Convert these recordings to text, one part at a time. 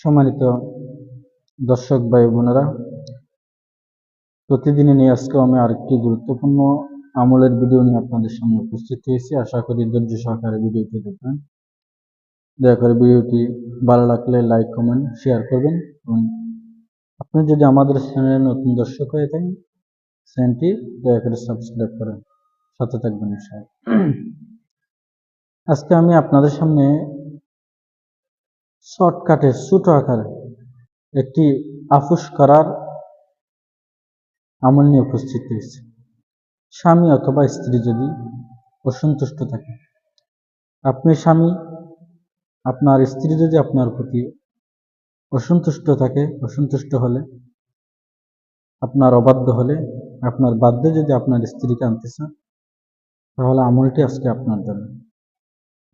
সম্মানিত দর্শক ভাই বোনেরা, প্রতিদিনে নিয়ে আজকেও আমি আরেকটি গুরুত্বপূর্ণ আমলের ভিডিও নিয়ে আপনাদের সামনে উপস্থিত হয়েছি। আশা করি ধৈর্য সহকারে ভিডিওটি দেখবেন। দয়া করে ভিডিওটি ভালো লাগলে লাইক, কমেন্ট, শেয়ার করবেন এবং আপনি যদি আমাদের চ্যানেলে নতুন দর্শক হয়ে থাকেন, চ্যানেলটি দয়া করে সাবস্ক্রাইব করেন সাথে থাকবেন আজকে আমি আপনাদের সামনে শর্টকাটে ছোট আকারে একটি আফুস করার আমল নিয়ে উপস্থিত হয়েছে। স্বামী অথবা স্ত্রী যদি অসন্তুষ্ট থাকে, আপনি স্বামী, আপনার স্ত্রী যদি আপনার প্রতি অসন্তুষ্ট থাকে, অসন্তুষ্ট হলে, আপনার অবাধ্য হলে, আপনার বাধ্যে যদি আপনার স্ত্রীকে আনতে চান, তাহলে আমলটি আজকে আপনার জন্য।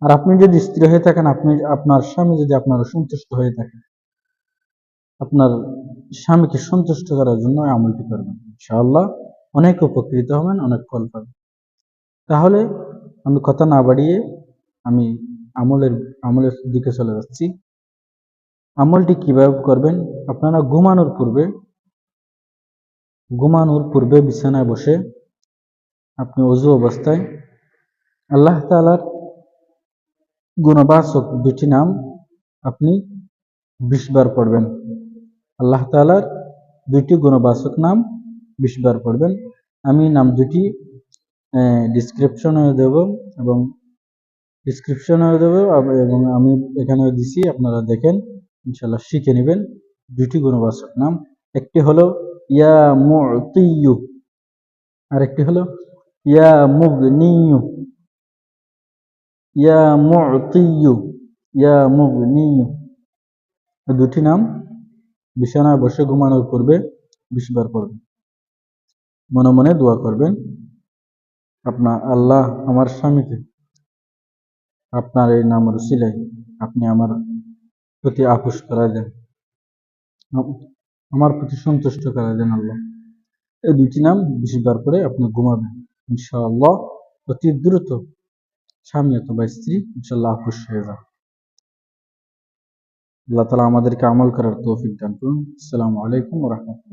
আর আপনি যদি স্ত্রী হয়ে থাকেন, আপনি, আপনার স্বামী যদি আপনার সন্তুষ্ট হয়ে থাকে, আপনার স্বামীকে সন্তুষ্ট করার জন্য আমলটি করবেন। ইনশাআল্লাহ অনেক উপকৃত হবেন, অনেক ফল পাবেন। তাহলে আমি কথা না বাড়িয়ে আমি আমলের আমলের দিকে চলে যাচ্ছি। আমলটি কীভাবে করবেন? আপনারা ঘুমানোর পূর্বে ঘুমানোর পূর্বে বিছানায় বসে আপনি অজু অবস্থায় আল্লাহ তালার গুণবাচক দুটি নাম আপনি বিশবার পড়বেন। আল্লাহ তালার দুইটি গুণবাচক নাম বিশবার পড়বেন। আমি নাম দুটি ডিসক্রিপশনে দেব এবং ডিসক্রিপশনে দেব এবং আমি এখানে দিছি, আপনারা দেখেন ইনশাল্লাহ শিখে নেবেন দুটি গুণবাচক নাম। একটি হলো, ইয়া মুতিয়ু। আরেকটি হলো, ইয়া মুগনিয়ু। ইয়া মুতিয়ু ইয়া মুগনিয়ু দুটি নাম বিছানায় বসে ঘুমানোর পূর্বে বিশবার পড়বেন। মনে মনে দোয়া করবেন, আপনার আল্লাহ আমার স্বামীকে, আপনার এই নাম রুসিলাই আপনি আমার প্রতি আপোষ করা দেন। আমার প্রতি সন্তুষ্ট করা দেন আল্লাহ। এই দুটি নাম বিশবার করে আপনি ঘুমাবেন। ইনশাআল্লাহ অতি দ্রুত স্বামী অথবা স্ত্রী ইনশাল্লাহ খুশ হয়ে যান আল্লাহ তালা আমাদেরকে আমল করার তৌফিক দান করুন। আসসালামু আলাইকুম রহমতুল্লাহ।